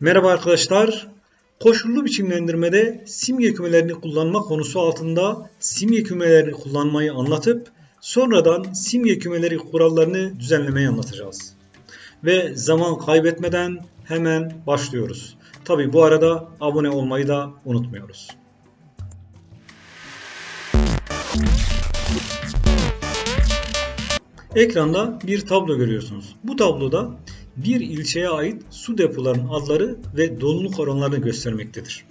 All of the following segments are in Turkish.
Merhaba arkadaşlar. Koşullu biçimlendirmede simge kümelerini kullanma konusu altında simge kümelerini kullanmayı anlatıp sonradan simge kümeleri kurallarını düzenlemeyi anlatacağız. Ve zaman kaybetmeden hemen başlıyoruz. Tabi bu arada abone olmayı da unutmuyoruz. Ekranda bir tablo görüyorsunuz. Bu tabloda bir ilçeye ait su depolarının adları ve doluluk oranlarını göstermektedir.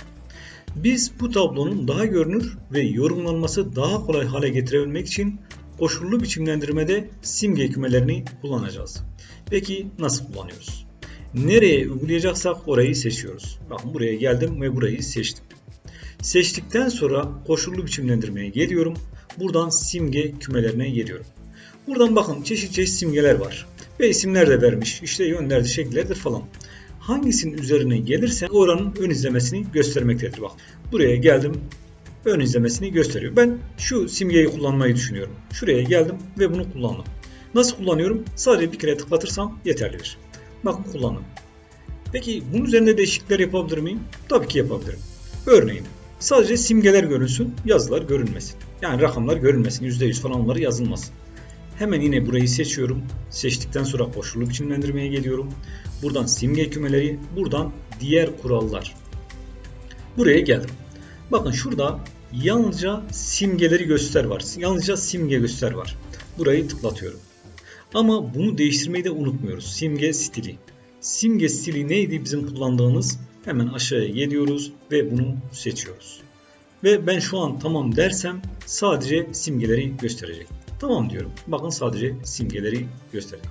Biz bu tablonun daha görünür ve yorumlanması daha kolay hale getirebilmek için koşullu biçimlendirmede simge kümelerini kullanacağız. Peki nasıl kullanıyoruz? Nereye uygulayacaksak orayı seçiyoruz. Bakın buraya geldim ve burayı seçtim. Seçtikten sonra koşullu biçimlendirmeye geliyorum. Buradan simge kümelerine geliyorum. Buradan bakın çeşit çeşit simgeler var. Ve isimler de vermiş. İşte yönlerdir, şekillerdir falan. Hangisinin üzerine gelirse oranın ön izlemesini göstermektedir. Bak buraya geldim. Ön izlemesini gösteriyor. Ben şu simgeyi kullanmayı düşünüyorum. Şuraya geldim ve bunu kullandım. Nasıl kullanıyorum? Sadece bir kere tıklatırsam yeterlidir. Bakın kullandım. Peki bunun üzerinde değişiklikler yapabilir miyim? Tabii ki yapabilirim. Örneğin sadece simgeler görünsün, yazılar görünmesin. Yani rakamlar görünmesin, %100 falan onları yazılmasın. Hemen yine burayı seçiyorum. Seçtikten sonra koşullu biçimlendirmeye geliyorum. Buradan simge kümeleri, buradan diğer kurallar. Buraya geldim. Bakın şurada yalnızca simgeleri göster var. Yalnızca simge göster var. Burayı tıklatıyorum. Ama bunu değiştirmeyi de unutmuyoruz. Simge stili. Simge stili neydi bizim kullandığımız? Hemen aşağıya geliyoruz ve bunu seçiyoruz. Ve ben şu an tamam dersem sadece simgeleri gösterecek. Tamam diyorum. Bakın sadece simgeleri gösteriyor.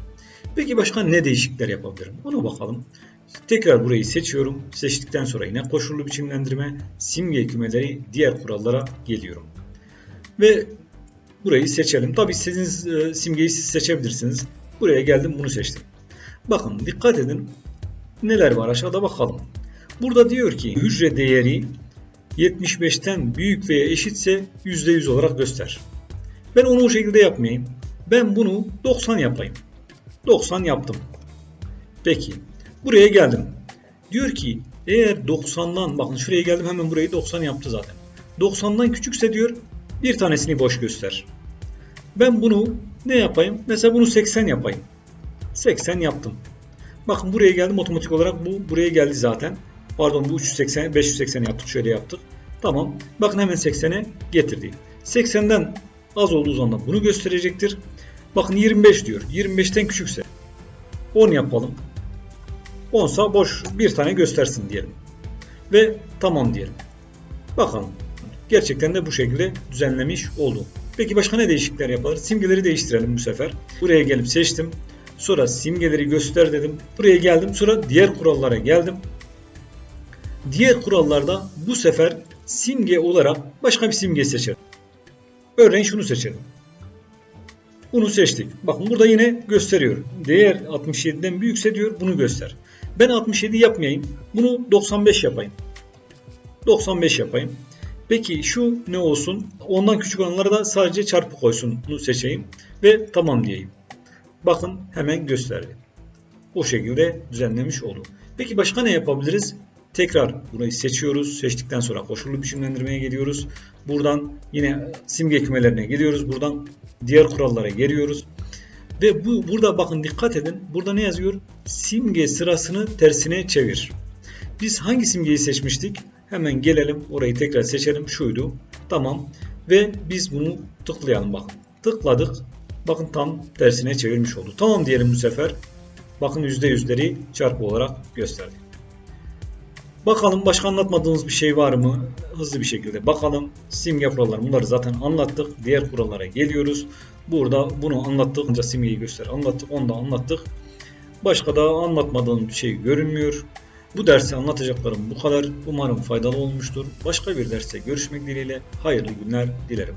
Peki başka ne değişiklikler yapabilirim? Ona bakalım. Tekrar burayı seçiyorum. Seçtikten sonra yine koşullu biçimlendirme, simge kümeleri, diğer kurallara geliyorum. Ve burayı seçelim. Tabi istediğiniz e, simgeyi siz seçebilirsiniz. Buraya geldim bunu seçtim. Bakın dikkat edin. Neler var aşağıda bakalım. Burada diyor ki hücre değeri 75'ten büyük veya eşitse %100 olarak göster. Ben onu o şekilde yapmayayım. Ben bunu 90 yapayım. 90 yaptım. Peki. Buraya geldim. Diyor ki eğer 90'dan bakın şuraya geldim hemen burayı 90 yaptı zaten. 90'dan küçükse diyor bir tanesini boş göster. Ben bunu ne yapayım? Mesela bunu 80 yapayım. 80 yaptım. Bakın buraya geldim otomatik olarak bu buraya geldi zaten. Pardon bu 380 580 yaptık şöyle yaptık. Tamam. Bakın hemen 80'e getirdi. 80'den az olduğu zaman bunu gösterecektir. Bakın 25 diyor. 25'ten küçükse 10 yapalım. 10 sa boş bir tane göstersin diyelim. Ve tamam diyelim. Bakalım. Gerçekten de bu şekilde düzenlemiş oldum. Peki başka ne değişiklikler yapalım? Simgeleri değiştirelim bu sefer. Buraya gelip seçtim. Sonra simgeleri göster dedim. Buraya geldim. Sonra diğer kurallara geldim. Diğer kurallarda bu sefer simge olarak başka bir simge seçelim. Örneğin şunu seçelim. Bunu seçtik. Bakın burada yine gösteriyor. Değer 67'den büyükse diyor bunu göster. Ben 67 yapmayayım. Bunu 95 yapayım. 95 yapayım. Peki şu ne olsun? Ondan küçük olanlara da sadece çarpı koysun. Bunu seçeyim. Ve tamam diyeyim. Bakın hemen gösterdi. O şekilde düzenlemiş oldum. Peki başka ne yapabiliriz? Tekrar burayı seçiyoruz. Seçtikten sonra koşullu biçimlendirmeye geliyoruz. Buradan yine simge kümelerine geliyoruz. Buradan diğer kurallara geliyoruz. Ve bu burada bakın dikkat edin. Burada ne yazıyor? Simge sırasını tersine çevir. Biz hangi simgeyi seçmiştik? Hemen gelelim orayı tekrar seçelim. Şuydu. Tamam. Ve biz bunu tıklayalım bakın. Tıkladık. Bakın tam tersine çevirmiş oldu. Tamam diyelim bu sefer. Bakın %100'leri çarpı olarak gösterdi. Bakalım başka anlatmadığımız bir şey var mı? Hızlı bir şekilde bakalım. Simge kuralları bunları zaten anlattık. Diğer kurallara geliyoruz. Burada bunu anlattık. Ancak simgeyi göster anlattık. Onu da anlattık. Başka da anlatmadığım bir şey görünmüyor. Bu dersi anlatacaklarım bu kadar. Umarım faydalı olmuştur. Başka bir derste görüşmek dileğiyle hayırlı günler dilerim.